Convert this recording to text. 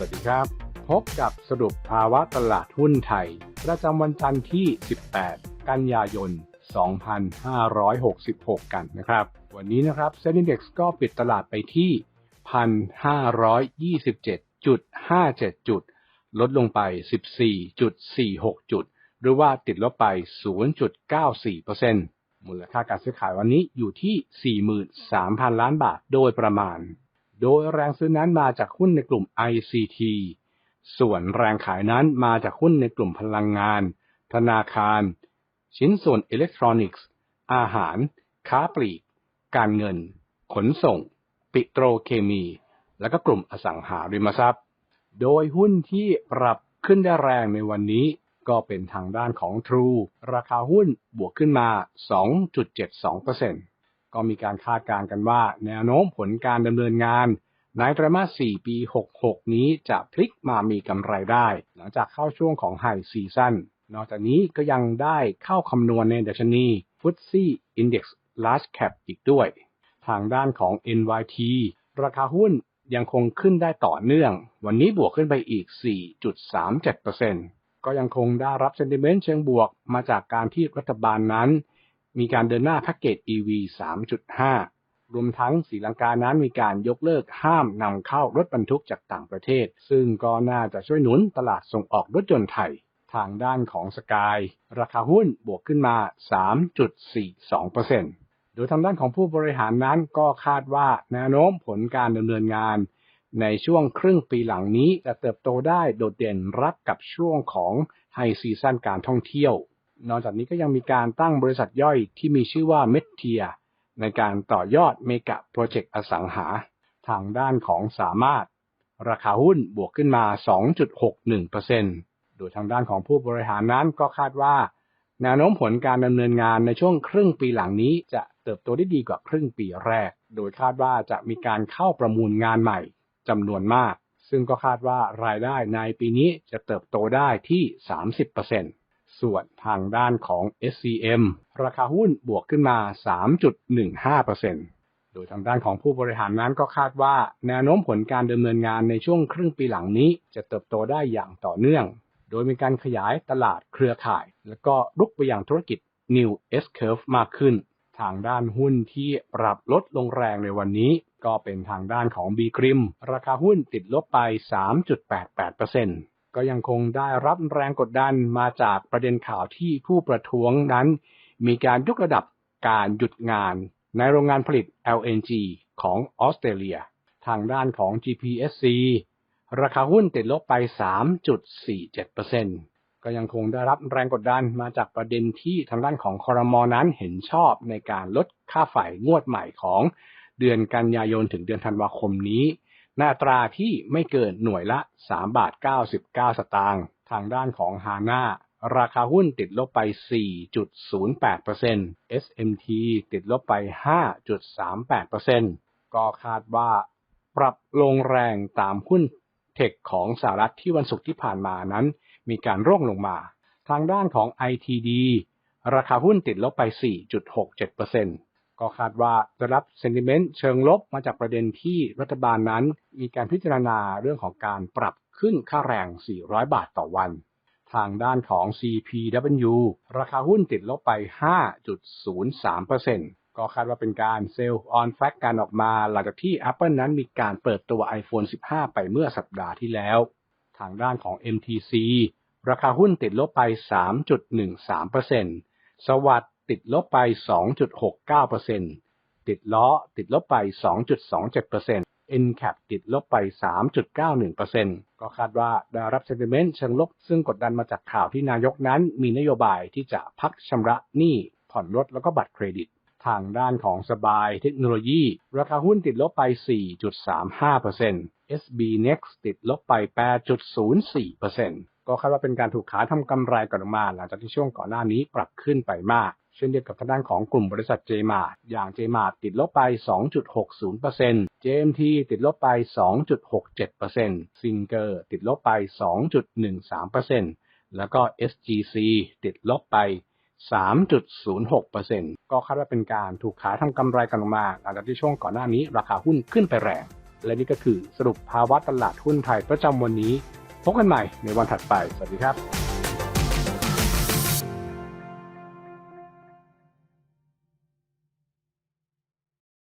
สวัสดีครับ พบกับสรุปภาวะตลาดหุ้นไทย ประจำวันจันทร์ที่ 18 กันยายน 2566 กันนะครับ วันนี้นะครับเซ็นดี x ก็ปิดตลาดไปที่ 1,527.57 จุด ลดลงไป 14.46 จุด หรือว่าติดลบไป 0.94%มูลค่าการซื้อขายวันนี้อยู่ที่ 43,000 ล้านบาทโดยประมาณ โดยแรงซื้อนั้นมาจากหุ้นในกลุ่ม ICT ส่วนแรงขายนั้นมาจากหุ้นในกลุ่มพลังงาน ธนาคาร ชิ้นส่วนอิเล็กทรอนิกส์ อาหาร ค้าปลีก การเงิน ขนส่ง ปิโตรเคมี และก็กลุ่มอสังหาริมทรัพย์ โดยหุ้นที่ปรับขึ้นได้แรงในวันนี้ก็เป็นทางด้านของ True ราคาหุ้นบวกขึ้นมา 2.72% ก็มีการคาดการณ์กันว่า แนวโน้มผลการดำเนินงาน ในไตรมาส 4 ปี 66 นี้จะพลิกมามีกำไรได้ หลังจากเข้าช่วงของไฮซีซั่นนอกจากนี้ก็ยังได้เข้าคำนวณในดัชนี FTSE Index Large Cap อีกด้วย ทางด้านของ NYT ราคาหุ้นยังคงขึ้นได้ต่อเนื่อง วันนี้บวกขึ้นไปอีก 4.37%ก็ยังคงได้รับเซนติเมนต์เชิงบวกมาจากการที่รัฐบาลนั้น มีการเดินหน้าแพ็กเกจ EV 3.5 รวมทั้งสีลังกานั้นมีการยกเลิกห้ามนำเข้ารถบรรทุกจากต่างประเทศ ซึ่งก็น่าจะช่วยหนุนตลาดส่งออกรถยนต์ไทย ทางด้านของสกายราคาหุ้นบวกขึ้นมา 3.42%โดยทางด้านของผู้บริหารนั้นก็คาดว่าแนวโน้มผลการดำเนินงานในช่วงครึ่งปีหลังนี้จะเติบโตได้โดดเด่นรับกับช่วงของไฮซีซั่นการท่องเที่ยว นอกจากนี้ก็ยังมีการตั้งบริษัทย่อยที่มีชื่อว่าเมทเทียในการต่อยอดเมกะโปรเจกต์อสังหา ทางด้านของสามารถ ราคาหุ้นบวกขึ้นมา 2.61%โดยทางด้านของผู้บริหารนั้นก็คาดว่า แนวโน้มผลการดำเนินงานในช่วงครึ่งปีหลังนี้จะเติบโตได้ดีกว่าครึ่งปีแรก โดยคาดว่าจะมีการเข้าประมูลงานใหม่จำนวนมาก ซึ่งก็คาดว่ารายได้ในปีนี้จะเติบโตได้ที่ 30% ส่วนทางด้านของ SCM ราคาหุ้นบวกขึ้นมา 3.15%โดยทางด้านของผู้บริหารนั้นก็คาดว่า แนวโน้มผลการดำเนินงานในช่วงครึ่งปีหลังนี้ จะเติบโตได้อย่างต่อเนื่อง โดยมีการขยายตลาดเครือข่าย และก็รุกไปอยังธุรกิจ New S Curve มากขึ้น ทางด้านหุ้นที่ปรับลดลงแรงในวันนี้ ก็เป็นทางด้านของ B กริมราคาหุ้นติดลบไป 3.88% ก็ยังคงได้รับแรงกดดันมาจากประเด็นข่าวที่ผู้ประท้วงนั้น มีการยกระดับการหยุดงานในโรงงานผลิต LNG ของออสเตรเลีย ทางด้านของ GPSC ราคาหุ้นติดลบไป 3.47%ก็ยังคงได้รับแรงกดดันมาจากประเด็นที่ทางด้านของคอรมอนั้นเห็นชอบในการลดค่าไฟงวดใหม่ของเดือนกันยายนถึงเดือนธันวาคมนี้ หน้าตราที่ไม่เกินหน่วยละ 3 บาท 99 สตางค์ทางด้านของฮาน่าราคาหุ้นติดลบไป 4.08% SMT ติดลบไป 5.38%ก็คาดว่าปรับลงแรงตามหุ้นเทคของสหรัฐที่วันศุกร์ที่ผ่านมานั้น มีการร่วงลงมา ทางด้านของ ITD ราคาหุ้นติดลบไป 4.67% ก็คาดว่าจะรับเซนติเมนต์เชิงลบมาจากประเด็นที่รัฐบาลนั้น มีการพิจารณาเรื่องของการปรับขึ้นค่าแรง 400 บาทต่อวัน ทางด้านของ CPW ราคาหุ้นติดลบไป 5.03%ก็คาดว่าเป็นการเซลล์ออนแฟกการออกมาหลังจากที่ Apple นั้นมีการเปิดตัว iPhone 15 ไปเมื่อสัปดาห์ที่แล้ว ทางด้านของ MTC ราคาหุ้นติดลบไป 3.13%สวัสด์ ติดลบไป 2.69%ติดล้อติดลบไป 2.27% NCAP ติดลบไป 3.91%ก็คาดว่าได้รับเซนติเมนต์เชิงลบ ซึ่งกดดันมาจากข่าวที่นายกนั้นมีนโยบายที่จะพักชำระหนี้ผ่อนรถแล้วก็บัตรเครดิต ทางด้านของสบายเทคโนโลยี ราคาหุ้นติดลบไป 4.35% SB Next ติดลบไป 8.04%ก็คาดว่าเป็นการถูกขายทำกำไรก่อนมา หลังจากที่ช่วงก่อนหน้านี้ปรับขึ้นไปมาก เช่นเดียวกับทางด้านของกลุ่มบริษัท JMart อย่าง JMart ติดลบไป 2.60% JMT ติดลบไป 2.67% Singer ติดลบไป 2.13%แล้วก็ SGC ติดลบไป3.06%ก็คาดว่าเป็นการถูกขายทำกำไรกันออกมาหลังจากที่ช่วงก่อนหน้านี้ราคาหุ้นขึ้นไปแรง และนี่ก็คือสรุปภาวะตลาดหุ้นไทยประจำวันนี้ พบกันใหม่ในวันถัดไป สวัสดีครับ